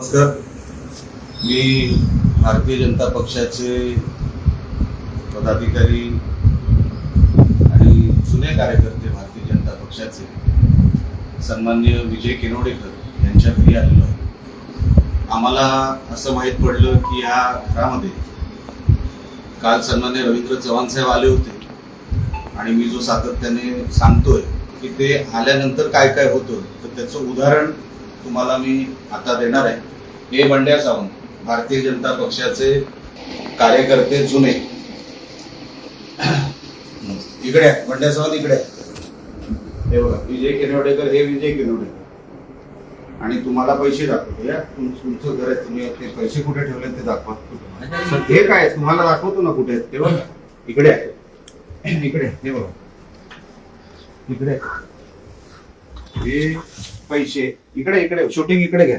नमस्कार. मी भारतीय जनता पक्षाचे पदाधिकारी आणि जुने कार्यकर्ते भारतीय जनता पक्षाचे सन्मान्य विजय केनोडेकर यांच्या घरी आलेलो आहे. आम्हाला असं माहीत पडलं की ह्या घरामध्ये काल सन्मान्य रवींद्र चव्हाण साहेब आले होते. आणि मी जो सातत्याने सांगतोय की ते आल्यानंतर काय काय होतं तर त्याचं उदाहरण तुम्हाला मी आता देणार आहे. हे बंड्या सावंत भारतीय जनता पक्षाचे कार्यकर्ते जुने. इकडे आहे बंड्या सावंत इकडे आहे हे बघा विजय किनवडेकर हे विजय किनवडेकर. आणि तुम्हाला पैसे दाखवतो या तुमचं घर आहे तुम्ही ते पैसे कुठे ठेवले ते दाखवा हे काय तुम्हाला दाखवतो ना कुठे ते बघा. इकडे आहे इकडे हे बघा. इकडे आहे. हे पैसे इकडे इकडे शूटिंग इकडे घ्या.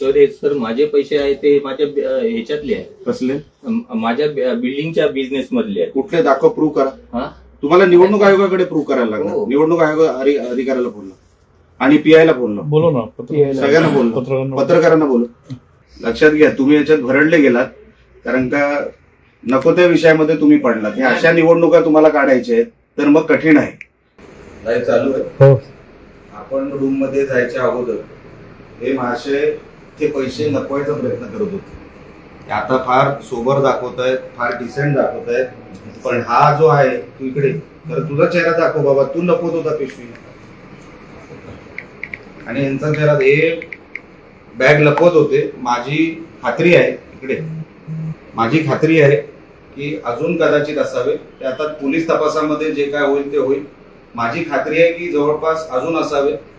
सर हे सर माझे पैसे आहे ते माझ्या अं, ह्याच्यातले आहे कसले? माझ्या बि- बिल्डिंगच्या बिझनेस मधले आहे कुठले? दाखव प्रूव्ह करा. हा? तुम्हाला निवडणूक आयोगाकडे प्रूव्ह करायला लागणार. हो. निवडणूक आयोग अधि- अधिकाऱ्याला बोललो आणि पीआयला बोललो बोलो ना पत्र सगळ्यांना बोललो पत्रकारांना पत्रकारांना बोलू. लक्षात घ्या तुम्ही याच्यात भरडले गेलात. कारण का नको त्या विषयामध्ये तुम्ही पडलात. ह्या अशा निवडणुका तुम्हाला काढायच्या आहेत तर मग कठीण आहे. चालू आहे. हो. आपण रूममध्ये जायच्या अगोदर हे मासे ते पैसे लपवायचा प्रयत्न करत होते. ते आता फार सोबर दाखवत आहेत फार डिसेंट दाखवत आहेत पण हा जो आहे तू इकडे तर तुझा चेहरा दाखव बाबा तू लपवत होता पिशवी. आणि यांचा चेहरा हे बॅग लपवत होते. माझी खात्री आहे इकडे. माझी खात्री आहे की अजून कदाचित असावे. ते आता पोलीस तपासामध्ये जे काय होईल ते होईल. माझी खात्री आहे की जवळपास अजून असावे.